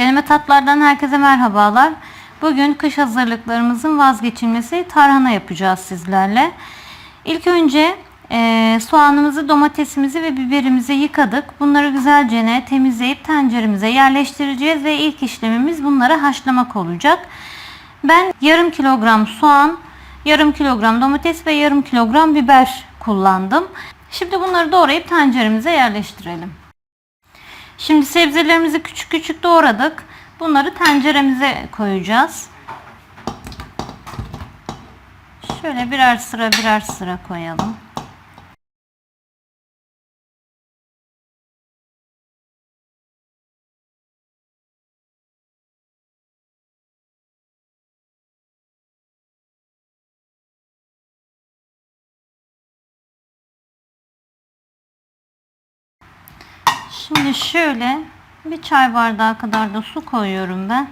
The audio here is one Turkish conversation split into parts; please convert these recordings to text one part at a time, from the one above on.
Deneme tatlardan herkese merhabalar. Bugün kış hazırlıklarımızın vazgeçilmesi tarhana yapacağız sizlerle. İlk önce e, soğanımızı, domatesimizi ve biberimizi yıkadık. Bunları güzelce ne temizleyip tenceremize yerleştireceğiz ve ilk işlemimiz bunları haşlamak olacak. Ben yarım kilogram soğan, yarım kilogram domates ve yarım kilogram biber kullandım. Şimdi bunları doğrayıp tenceremize yerleştirelim. Şimdi sebzelerimizi küçük küçük doğradık. Bunları tenceremize koyacağız. Şöyle birer sıra birer sıra koyalım. Şimdi şöyle bir çay bardağı kadar da su koyuyorum ben.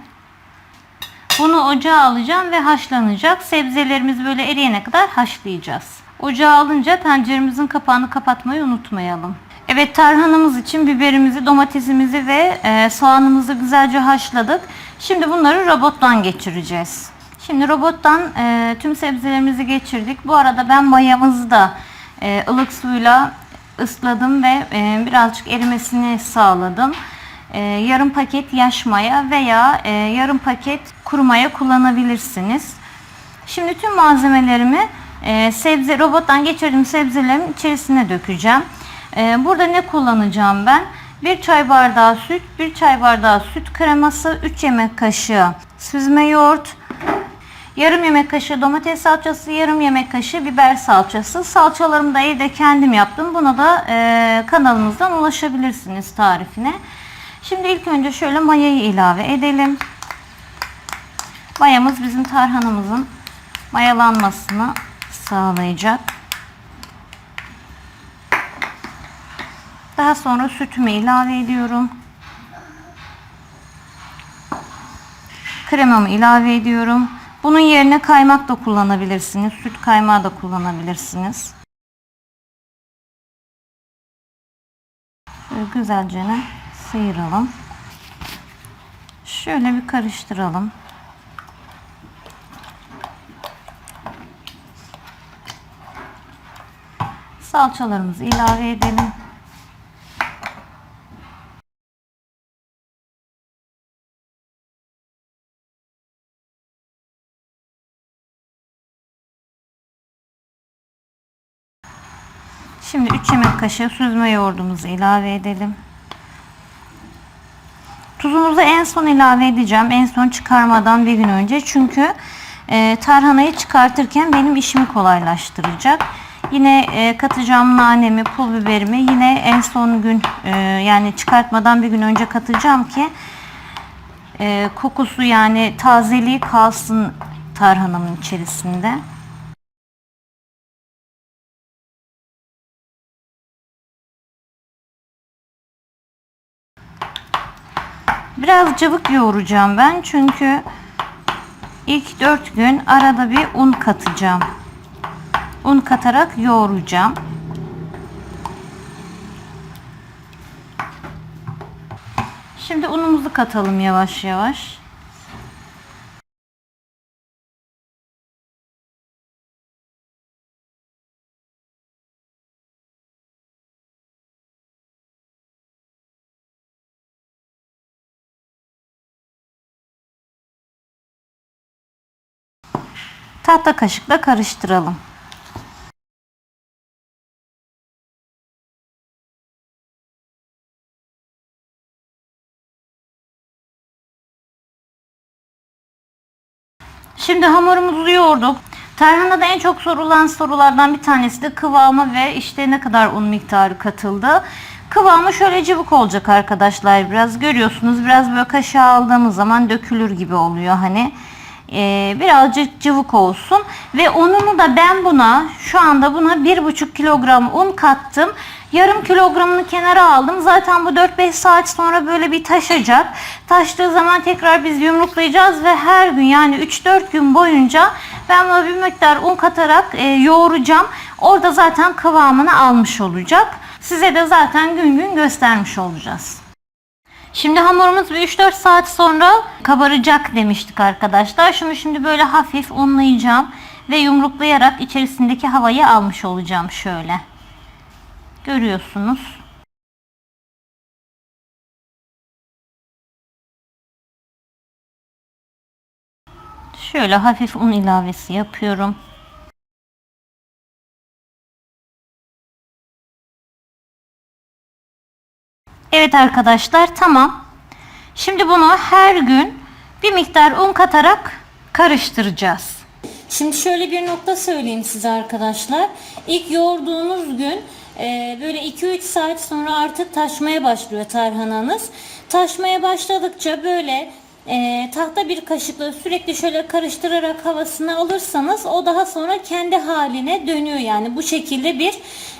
Bunu ocağa alacağım ve haşlanacak. Sebzelerimiz böyle eriyene kadar haşlayacağız. Ocağa alınca tenceremizin kapağını kapatmayı unutmayalım. Evet tarhanamız için biberimizi, domatesimizi ve e, soğanımızı güzelce haşladık. Şimdi bunları robottan geçireceğiz. Şimdi robottan e, tüm sebzelerimizi geçirdik. Bu arada ben mayamızı da e, ılık suyla ısladım ve e, birazcık erimesini sağladım. E, yarım paket yaş maya veya e, yarım paket kuru maya kullanabilirsiniz. Şimdi tüm malzemelerimi e, sebze robottan geçirdiğim sebzelerin içerisine dökeceğim. E, burada ne kullanacağım ben? Bir çay bardağı süt, bir çay bardağı süt kreması, 3 yemek kaşığı süzme yoğurt, Yarım yemek kaşığı domates salçası, yarım yemek kaşığı biber salçası. Salçalarımı da evde kendim yaptım. Buna da e, kanalımızdan ulaşabilirsiniz tarifine. Şimdi ilk önce şöyle mayayı ilave edelim. Mayamız bizim tarhanamızın mayalanmasını sağlayacak. Daha sonra sütümü ilave ediyorum. Kremamı ilave ediyorum. Bunun yerine kaymak da kullanabilirsiniz. Süt kaymağı da kullanabilirsiniz. Böyle güzelce sıyıralım. Şöyle bir karıştıralım. Salçalarımızı ilave edelim. Şimdi 3 yemek kaşığı süzme yoğurdumuzu ilave edelim. Tuzumuzu en son ilave edeceğim. En son çıkarmadan bir gün önce. Çünkü e, tarhanayı çıkartırken benim işimi kolaylaştıracak. Yine e, katacağım nanemi, pul biberimi yine en son gün e, yani çıkartmadan bir gün önce katacağım ki e, kokusu yani tazeliği kalsın tarhanamın içerisinde. Biraz cıvık yoğuracağım ben çünkü ilk 4 gün arada bir un katacağım. Un katarak yoğuracağım. Şimdi unumuzu katalım yavaş yavaş. Tahta kaşıkla karıştıralım. Şimdi hamurumuzu yoğurduk. Tarhanada en çok sorulan sorulardan bir tanesi de kıvamı ve işte ne kadar un miktarı katıldı. Kıvamı şöyle cıvık olacak arkadaşlar. Biraz görüyorsunuz biraz böyle kaşığa aldığımız zaman dökülür gibi oluyor hani e, birazcık cıvık olsun. Ve ununu da ben buna şu anda buna bir buçuk kilogram un kattım. Yarım kilogramını kenara aldım. Zaten bu 4-5 saat sonra böyle bir taşacak. Taştığı zaman tekrar biz yumruklayacağız ve her gün yani 3-4 gün boyunca ben buna bir miktar un katarak e, yoğuracağım. Orada zaten kıvamını almış olacak. Size de zaten gün gün göstermiş olacağız Şimdi hamurumuz bir 3-4 saat sonra kabaracak demiştik arkadaşlar. Şunu şimdi böyle hafif unlayacağım ve yumruklayarak içerisindeki havayı almış olacağım şöyle. Görüyorsunuz. Şöyle hafif un ilavesi yapıyorum. Evet arkadaşlar tamam. Şimdi bunu her gün bir miktar un katarak karıştıracağız. Şimdi şöyle bir nokta söyleyeyim size arkadaşlar. İlk yoğurduğunuz gün e, böyle 2-3 saat sonra artık taşmaya başlıyor tarhananız. Taşmaya başladıkça böyle e, tahta bir kaşıkla sürekli şöyle karıştırarak havasını alırsanız o daha sonra kendi haline dönüyor yani bu şekilde bir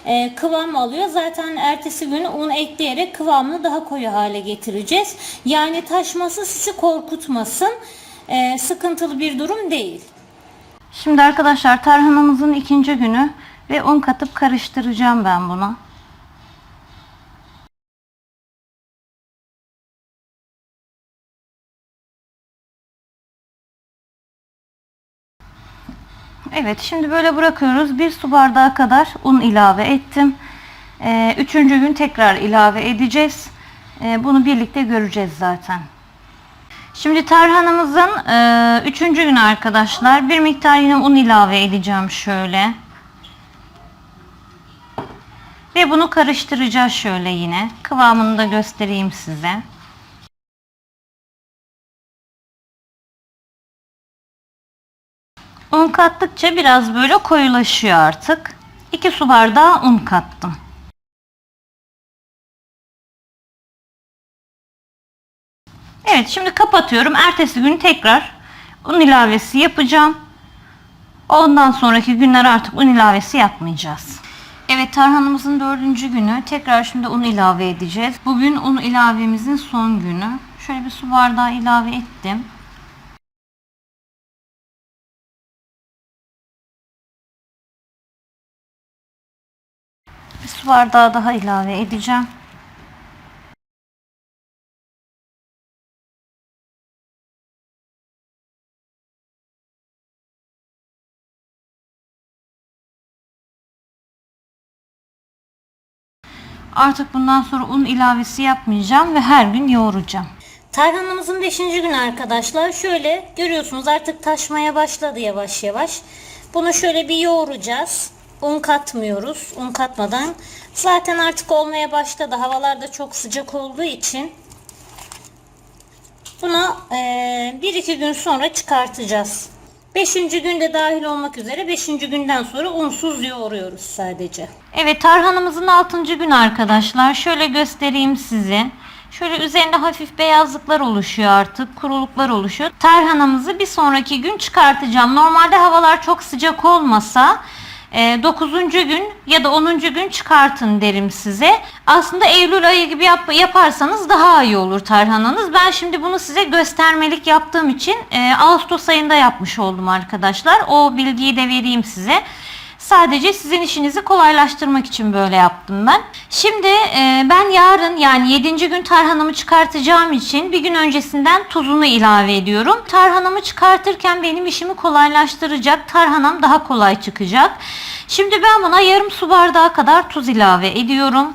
e, kıvam alıyor. Zaten ertesi gün un ekleyerek kıvamını daha koyu hale getireceğiz. Yani taşması sizi korkutmasın. E, sıkıntılı bir durum değil. Şimdi arkadaşlar tarhanamızın ikinci günü ve un katıp karıştıracağım ben bunu. Evet şimdi böyle bırakıyoruz. Bir su bardağı kadar un ilave ettim. Ee, üçüncü gün tekrar ilave edeceğiz. Ee, bunu birlikte göreceğiz zaten. Şimdi tarhanamızın e, üçüncü günü arkadaşlar. Bir miktar yine un ilave edeceğim şöyle. Ve bunu karıştıracağız şöyle yine. Kıvamını da göstereyim size. Un kattıkça biraz böyle koyulaşıyor artık. 2 su bardağı un kattım. Evet şimdi kapatıyorum. Ertesi gün tekrar un ilavesi yapacağım. Ondan sonraki günler artık un ilavesi yapmayacağız. Evet tarhanamızın dördüncü günü. Tekrar şimdi un ilave edeceğiz. Bugün un ilavemizin son günü. Şöyle bir su bardağı ilave ettim. Bir su bardağı daha ilave edeceğim. Artık bundan sonra un ilavesi yapmayacağım ve her gün yoğuracağım. Tarhanamızın 5. günü arkadaşlar. Şöyle görüyorsunuz artık taşmaya başladı yavaş yavaş. Bunu şöyle bir yoğuracağız. Un katmıyoruz. Un katmadan. Zaten artık olmaya başladı. Havalar da çok sıcak olduğu için. Bunu e, bir iki gün sonra çıkartacağız. Beşinci günde dahil olmak üzere beşinci günden sonra unsuz yoğuruyoruz sadece. Evet tarhanamızın altıncı günü arkadaşlar. Şöyle göstereyim size. Şöyle üzerinde hafif beyazlıklar oluşuyor artık. Kuruluklar oluşuyor. Tarhanamızı bir sonraki gün çıkartacağım. Normalde havalar çok sıcak olmasa 9. gün ya da 10. gün çıkartın derim size. Aslında Eylül ayı gibi yap, yaparsanız daha iyi olur tarhananız. Ben şimdi bunu size göstermelik yaptığım için e, Ağustos ayında yapmış oldum arkadaşlar. O bilgiyi de vereyim size. Sadece sizin işinizi kolaylaştırmak için böyle yaptım ben. Şimdi e, ben yarın yani 7. gün tarhanamı çıkartacağım için bir gün öncesinden tuzunu ilave ediyorum. Tarhanamı çıkartırken benim işimi kolaylaştıracak. Tarhanam daha kolay çıkacak. Şimdi ben buna yarım su bardağı kadar tuz ilave ediyorum.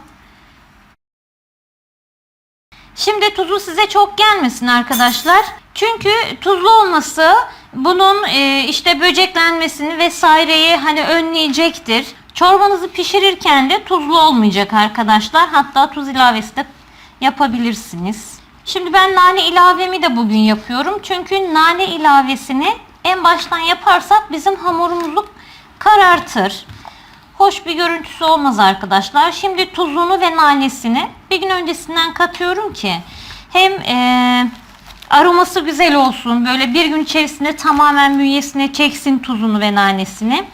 Şimdi tuzu size çok gelmesin arkadaşlar. Çünkü tuzlu olması bunun e, işte böceklenmesini vesaireyi hani önleyecektir. Çorbanızı pişirirken de tuzlu olmayacak arkadaşlar. Hatta tuz ilavesi de yapabilirsiniz. Şimdi ben nane ilavemi de bugün yapıyorum. Çünkü nane ilavesini en baştan yaparsak bizim hamurumuzu karartır. Hoş bir görüntüsü olmaz arkadaşlar. Şimdi tuzunu ve nanesini bir gün öncesinden katıyorum ki hem e, aroması güzel olsun. Böyle bir gün içerisinde tamamen bünyesine çeksin tuzunu ve nanesini.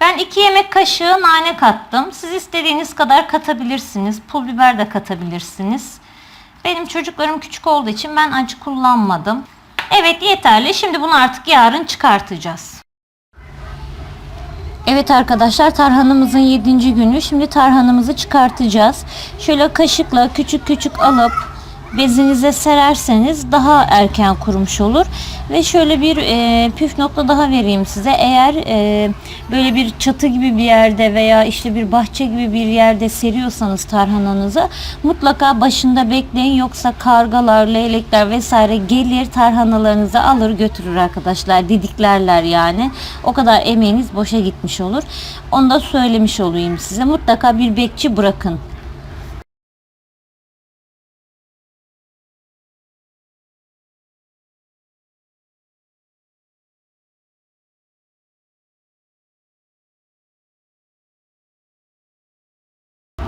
Ben 2 yemek kaşığı nane kattım. Siz istediğiniz kadar katabilirsiniz. Pul biber de katabilirsiniz. Benim çocuklarım küçük olduğu için ben acı kullanmadım. Evet yeterli. Şimdi bunu artık yarın çıkartacağız. Evet arkadaşlar tarhanamızın 7. günü. Şimdi tarhanamızı çıkartacağız. Şöyle kaşıkla küçük küçük alıp bezinize sererseniz daha erken kurumuş olur. Ve şöyle bir e, püf nokta daha vereyim size. Eğer e, böyle bir çatı gibi bir yerde veya işte bir bahçe gibi bir yerde seriyorsanız tarhananızı mutlaka başında bekleyin yoksa kargalar, leylekler vesaire gelir tarhanalarınızı alır götürür arkadaşlar. Didiklerler yani. O kadar emeğiniz boşa gitmiş olur. Onu da söylemiş olayım size. Mutlaka bir bekçi bırakın.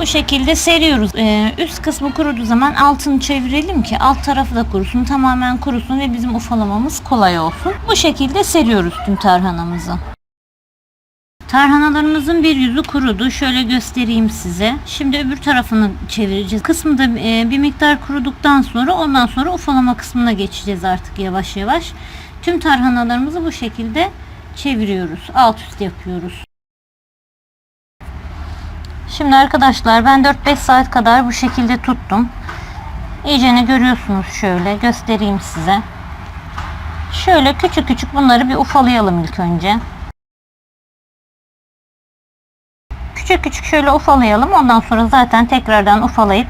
Bu şekilde seriyoruz. Ee, üst kısmı kuruduğu zaman altını çevirelim ki alt tarafı da kurusun. Tamamen kurusun ve bizim ufalamamız kolay olsun. Bu şekilde seriyoruz tüm tarhanamızı. Tarhanalarımızın bir yüzü kurudu. Şöyle göstereyim size. Şimdi öbür tarafını çevireceğiz. Kısmı da e, bir miktar kuruduktan sonra ondan sonra ufalama kısmına geçeceğiz artık yavaş yavaş. Tüm tarhanalarımızı bu şekilde çeviriyoruz. Alt üst yapıyoruz. Şimdi arkadaşlar ben 4-5 saat kadar bu şekilde tuttum. İyicene görüyorsunuz şöyle göstereyim size. Şöyle küçük küçük bunları bir ufalayalım ilk önce. Küçük küçük şöyle ufalayalım. Ondan sonra zaten tekrardan ufalayıp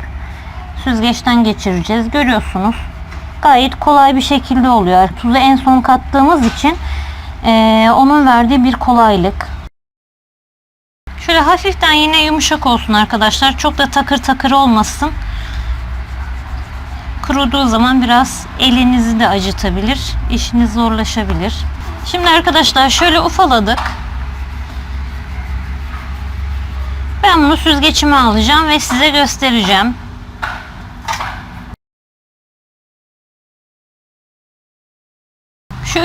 süzgeçten geçireceğiz. Görüyorsunuz. Gayet kolay bir şekilde oluyor. Tuzu en son kattığımız için eee, onun verdiği bir kolaylık. Şöyle hafiften yine yumuşak olsun arkadaşlar. Çok da takır takır olmasın. Kuruduğu zaman biraz elinizi de acıtabilir. İşiniz zorlaşabilir. Şimdi arkadaşlar şöyle ufaladık. Ben bunu süzgeçime alacağım ve size göstereceğim.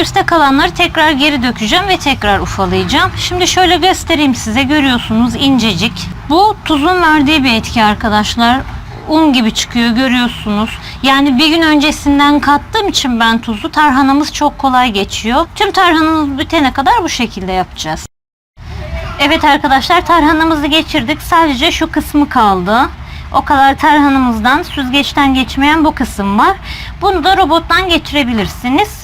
Şu üstte kalanları tekrar geri dökeceğim ve tekrar ufalayacağım. Şimdi şöyle göstereyim size. Görüyorsunuz incecik. Bu tuzun verdiği bir etki arkadaşlar. Un gibi çıkıyor görüyorsunuz. Yani bir gün öncesinden kattığım için ben tuzu tarhanamız çok kolay geçiyor. Tüm tarhanamız bitene kadar bu şekilde yapacağız. Evet arkadaşlar tarhanamızı geçirdik. Sadece şu kısmı kaldı. O kadar tarhanamızdan süzgeçten geçmeyen bu kısım var. Bunu da robottan geçirebilirsiniz.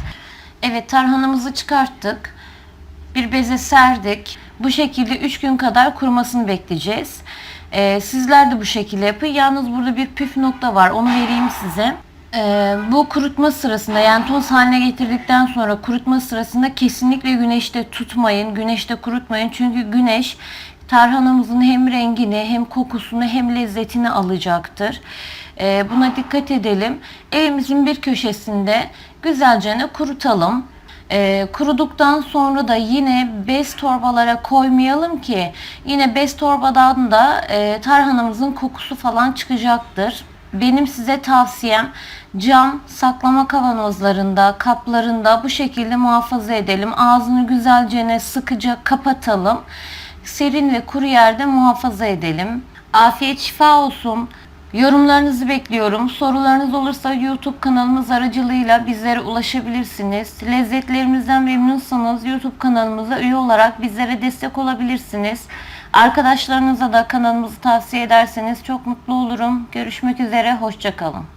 Evet tarhanamızı çıkarttık. Bir beze serdik. Bu şekilde 3 gün kadar kurumasını bekleyeceğiz. Ee, sizler de bu şekilde yapın. Yalnız burada bir püf nokta var. Onu vereyim size. Ee, bu kurutma sırasında yani toz haline getirdikten sonra kurutma sırasında kesinlikle güneşte tutmayın. Güneşte kurutmayın. Çünkü güneş tarhanamızın hem rengini hem kokusunu hem lezzetini alacaktır. Ee, buna dikkat edelim. Evimizin bir köşesinde güzelce kurutalım. Ee, kuruduktan sonra da yine bez torbalara koymayalım ki yine bez torbadan da e, tarhanamızın kokusu falan çıkacaktır. Benim size tavsiyem cam saklama kavanozlarında, kaplarında bu şekilde muhafaza edelim. Ağzını güzelce sıkıca kapatalım. Serin ve kuru yerde muhafaza edelim. Afiyet şifa olsun. Yorumlarınızı bekliyorum. Sorularınız olursa YouTube kanalımız aracılığıyla bizlere ulaşabilirsiniz. Lezzetlerimizden memnunsanız YouTube kanalımıza üye olarak bizlere destek olabilirsiniz. Arkadaşlarınıza da kanalımızı tavsiye ederseniz çok mutlu olurum. Görüşmek üzere, hoşçakalın.